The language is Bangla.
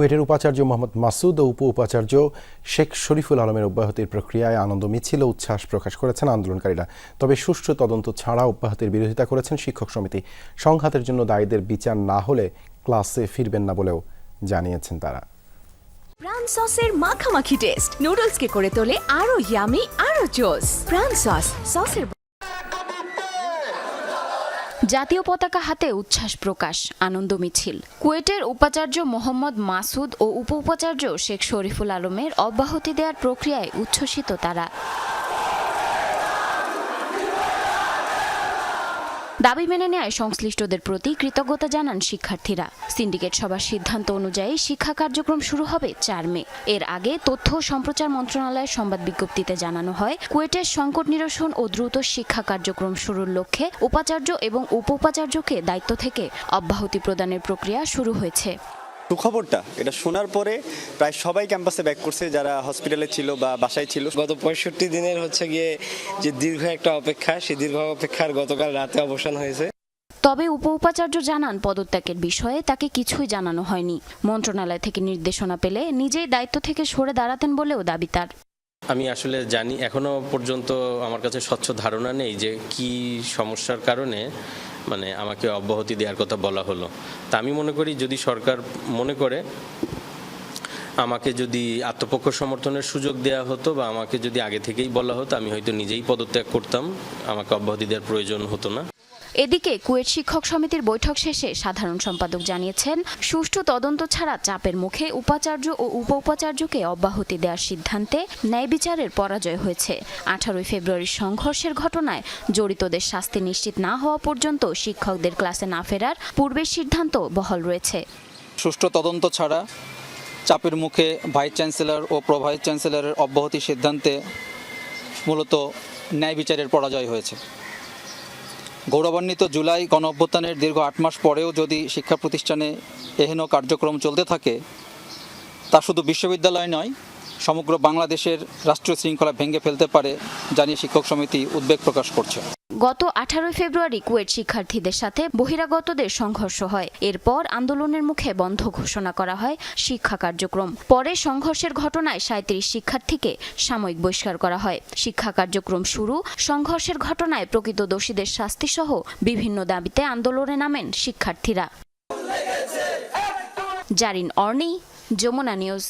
কুয়েটের উপাচার্য মোহাম্মদ মাসুদ ও উপ উপাচার্য শেখ শরীফুল আলমের অব্যাহতির প্রক্রিয়ায় আনন্দ মিছিল উচ্ছ্বাস প্রকাশ করেছেন আন্দোলনকারীরা। তবে সুষ্ঠু তদন্ত ছাড়া অব্যাহতির বিরোধিতা করেছেন শিক্ষক সমিতি। সংঘাতের জন্য দায়ীদের বিচার না হলে ক্লাসে ফিরবেন না বলেও জানিয়েছেন তারা। প্রাণ সসের মাখামাখি টেস্ট। নুডলসকে করে তোলে আরও ইয়ামি, আরও জোস। প্রাণ সস, সসের জাতীয় পতাকা হাতে উচ্ছ্বাস প্রকাশ, আনন্দ মিছিল। কুয়েটের উপাচার্য মোহাম্মদ মাসুদ ও উপ উপাচার্য শেখ শরীফুল আলমের অব্যাহতি দেওয়ার প্রক্রিয়ায় উচ্ছ্বসিত তারা। দাবি মেনে নেয় সংশ্লিষ্টদের প্রতি কৃতজ্ঞতা জানান শিক্ষার্থীরা। সিন্ডিকেট সভার সিদ্ধান্ত অনুযায়ী শিক্ষা কার্যক্রম শুরু হবে চার মে। এর আগে তথ্য সম্প্রচার মন্ত্রণালয়ের সংবাদ বিজ্ঞপ্তিতে জানানো হয়, কুয়েটের সংকট নিরসন ও দ্রুত শিক্ষা কার্যক্রম শুরুর লক্ষ্যে উপাচার্য এবং উপ উপাচার্যকে দায়িত্ব থেকে অব্যাহতি প্রদানের প্রক্রিয়া শুরু হয়েছে। সুখবরটা এটা শোনার পরে প্রায় সবাই ক্যাম্পাসে ব্যাক করছে যারা হসপিটালে ছিল বা বাসায় ছিল। গত পঁয়ষট্টি দিনের হচ্ছে গিয়ে যে দীর্ঘ একটা অপেক্ষা সেই দীর্ঘ অপেক্ষার গতকাল রাতে অবসান হয়েছে। তবে উপ উপাচার্য জানান পদত্যাগের বিষয়ে তাকে কিছুই জানানো হয়নি। মন্ত্রণালয় থেকে নির্দেশনা পেলে নিজেই দায়িত্ব থেকে সরে দাঁড়াতেন বলেও দাবি তার। আমি আসলে জানি, এখনও পর্যন্ত আমার কাছে স্বচ্ছ ধারণা নেই যে কি সমস্যার কারণে মানে আমাকে অব্যাহতি দেওয়ার কথা বলা হলো। তা আমি মনে করি যদি সরকার মনে করে আমাকে যদি আত্মপক্ষ সমর্থনের সুযোগ দেওয়া হতো বা আমাকে যদি আগে থেকেই বলা হতো আমি হয়তো নিজেই পদত্যাগ করতাম। আমাকে অব্যাহতি দেওয়ার প্রয়োজন হতো না। এদিকে কুয়েট শিক্ষক সমিতির বৈঠক শেষে সাধারণ সম্পাদক জানিয়েছেন সুষ্ঠু তদন্ত ছাড়া চাপের মুখে উপাচার্য ও উপ উপাচার্যকে অব্যাহতি দেওয়ার সিদ্ধান্তে ন্যায় বিচারের পরাজয় হয়েছে। আঠারোই ফেব্রুয়ারির সংঘর্ষের ঘটনায় জড়িতদের শাস্তি নিশ্চিত না হওয়া পর্যন্ত শিক্ষকদের ক্লাসে না ফেরার পূর্বের সিদ্ধান্ত বহাল রয়েছে। সুষ্ঠু তদন্ত ছাড়া চাপের মুখে ভাইস চ্যান্সেলর ও প্রো ভাইস চ্যান্সেলরের অব্যাহতি সিদ্ধান্তে মূলত ন্যায় বিচারের পরাজয় হয়েছে। গৌরবান্বিত জুলাই গণ অভ্যুত্থানের দীর্ঘ আট মাস পরেও যদি শিক্ষা প্রতিষ্ঠানে এহেন কার্যক্রম চলতে থাকে, তা শুধু বিশ্ববিদ্যালয় নয়, সমগ্র বাংলাদেশের রাষ্ট্রীয় শৃঙ্খলা ভেঙে ফেলতে পারে, জানিয়ে শিক্ষক সমিতি উদ্বেগ প্রকাশ করছে। গত আঠারোই ফেব্রুয়ারি কুয়েট শিক্ষার্থীদের সাথে বহিরাগতদের সংঘর্ষ হয়। এরপর আন্দোলনের মুখে বন্ধ ঘোষণা করা হয় শিক্ষা কার্যক্রম। পরে সংঘর্ষের ঘটনায় সাঁত্রিশ শিক্ষার্থীকে সাময়িক বহিষ্কার করা হয়। শিক্ষা কার্যক্রম শুরু, সংঘর্ষের ঘটনায় প্রকৃত দোষীদের শাস্তি সহ বিভিন্ন দাবিতে আন্দোলনে নামেন শিক্ষার্থীরা। জারিন অর্নি, যমুনা নিউজ।